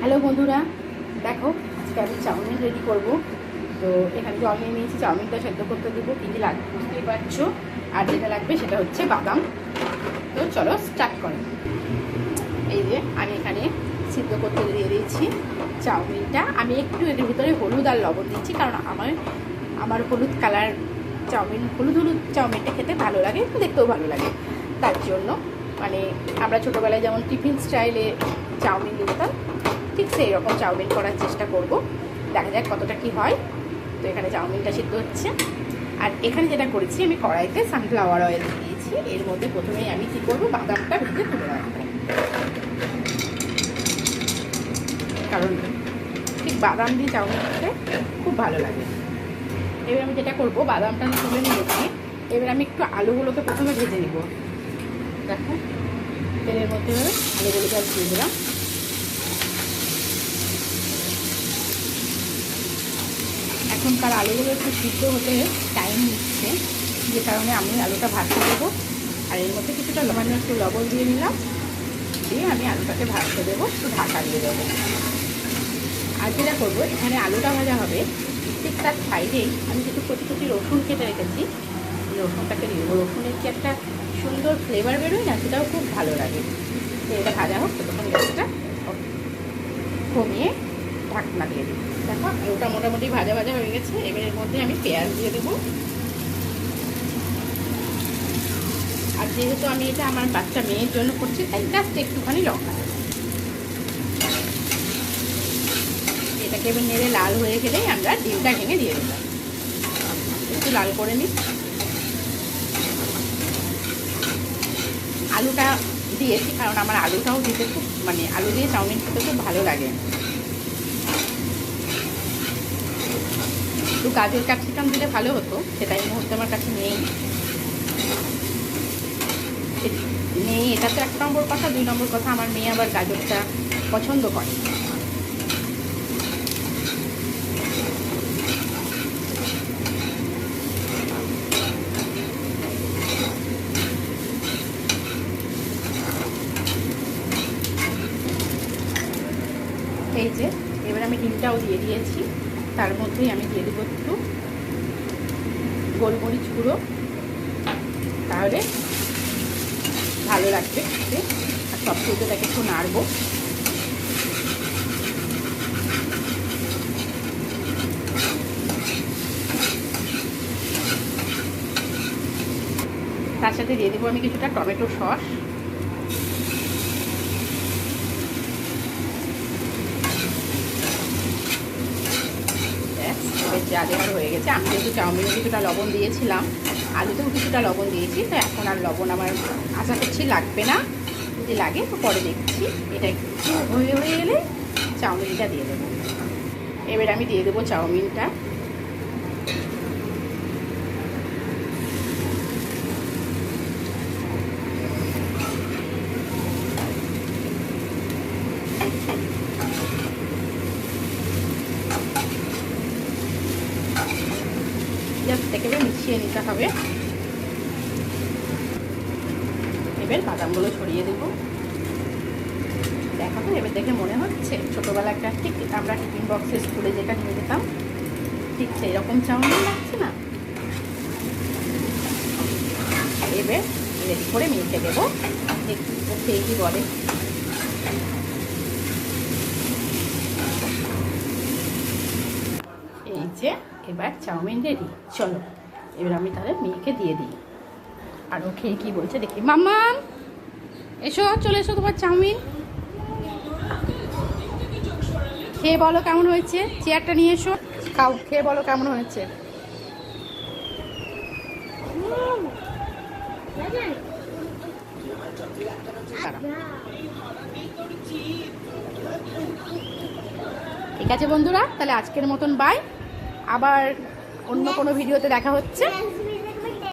Hello বন্ধুরা। দেখো, আজকে আমি চাউমিন রেডি করব। তো এখানে নিয়ে নিয়েছি। চাউমিনটা সেদ্ধ করতে দেবো। কী কী লাগবে বুঝতেই পারছ? আর যেটা লাগবে সেটা হচ্ছে বাদাম। তো চলো স্টার্ট করো। এই যে, আমি এখানে সিদ্ধ করতে দিয়ে দিয়েছি চাউমিনটা। আমি একটু এর ভিতরে হলুদ আর লবণ দিচ্ছি, কারণ আমার আমার হলুদ কালার চাউমিন, হলুদ হলুদ চাউমিনটা খেতে ভালো লাগে, দেখতেও ভালো লাগে। তার জন্য মানে আমরা ছোটোবেলায় যেমন টিফিন স্টাইলে চাউমিন দিতাম। ঠিক সেই রকম চাউমিন করার চেষ্টা করব। দেখা যাক কতটা কি হয়। তো এখানে চাউমিনটা সিদ্ধ হচ্ছে। আর এখানে যেটা করেছি, আমি কড়াইতে সানফ্লাওয়ার অয়েল দিয়েছি। এর মধ্যে প্রথমেই আমি কী করব? বাদামটা ভেজে তুলে রাখব কারণ ঠিক বাদাম দিয়ে চাউমিন খেতে খুব ভালো লাগে। এবার আমি যেটা করব, বাদামটা আমি তুলে নিয়েছি। এবার আমি একটু আলুগুলোকে প্রথমে ভেজে নিব। দেখো, তেলের মধ্যে আলুগুলোকে আর দিয়ে দিলাম। এখনকার আলুগুলো একটু সিদ্ধ হতে টাইম নিচ্ছে, যে কারণে আমি আলুটা ভাজতে দেবো। আর এর মধ্যে কিছুটা লবণ, একটু লবণ দিয়ে নিলাম। দিয়ে আমি আলুটাকে ভাজতে দেবো, একটু ঢাকা দিয়ে দেবো। আর যেটা করব, এখানে আলুটা ভাজা হবে। ঠিক তার সাইডেই আমি কিছু কচি কচি রসুন কেটে রেখেছি। রসুনটাকে দিয়ে দেবো। রসুনের কি একটা সুন্দর ফ্লেভার বেরোয় না, সেটাও খুব ভালো লাগে। এটা ভাজা হোক তখন গ্যাসটা কমিয়ে ঢাকনা দিয়ে দিই। দেখো, ওটা মোটামুটি ভাজা ভাজা হয়ে গেছে। এবার এর মধ্যে আমি পেঁয়াজ দিয়ে দেবো। আর যেহেতু আমি এটা আমার বাচ্চা মেয়ের জন্য করছি, তাই জাস্ট একটুখানি লঙ্কা এটাকে এবার নেড়ে লাল হয়ে গেলেই আমরা ডিমটা ভেঙে দিয়ে দিলাম একটু লাল করে নিই। আলুটা দিয়েছি, কারণ আমার আলুটাও দিতে খুব মানে আলু দিয়ে চাউমিন খেতে খুব ভালো লাগে। একটু গাজর ক্যাপসিকাম দিলে ভালো হতো, সেটা এই মুহূর্তে আমার কাছে নেই। নেই, এটা তো এক নম্বর কথা, দুই নম্বর কথা, আমার মেয়ে আবার গাজরটা পছন্দ করে। এই যে, এবার আমি ডিমটাও দিয়ে দিয়েছি। তার মধ্যেই আমি দিয়ে দেবো একটু গোলমরিচ গুঁড়ো। তাহলে ভালো লাগবে খেতে। আর সব তাকে একটু নাড়বো। তার সাথে দিয়ে দেবো আমি কিছুটা টমেটো সস এবার যা দেওয়ার হয়ে গেছে। আমি যেহেতু চাউমিনে কিছুটা লবণ দিয়েছিলাম। আলুতেও কিছুটা লবণ দিয়েছি, তো এখন আর লবণ আমার আশা করছি লাগবে না। যদি লাগে তো পরে দেখছি। এটা একটু হয়ে হয়ে গেলে চাউমিনটা দিয়ে দেবো। এবার আমি দিয়ে দেবো চাউমিনটা। একেবারে মিশিয়ে নিতে হবে। এবার বাদামগুলো ছড়িয়ে দেব। দেখো তো, এবার দেখে মনে হচ্ছে ছোটোবেলাটা ঠিক আমরা টিফিন বক্সে স্কুলে যেটা নিয়ে যেতাম, ঠিক সেই রকম চাউমিন লাগছে না? এবার রেডি করে মেখে দেবো। দেখি কি বলে। এই যে এবার চাউমিন রেডি চলো, এবার আমি তাহলে মেয়েকে দিয়ে দিই। আর ও খেয়ে কী বলছে দেখি। মাম্মা, এসো, চলে এসো তোমার চাউমিন। খেয়ে বলো কেমন হয়েছে? চেয়ারটা নিয়ে এসো। খাও, খেয়ে বলো কেমন হয়েছে? ঠিক আছে বন্ধুরা, তাহলে আজকের মতন বাই আবার অন্য কোনো ভিডিওতে দেখা হচ্ছে।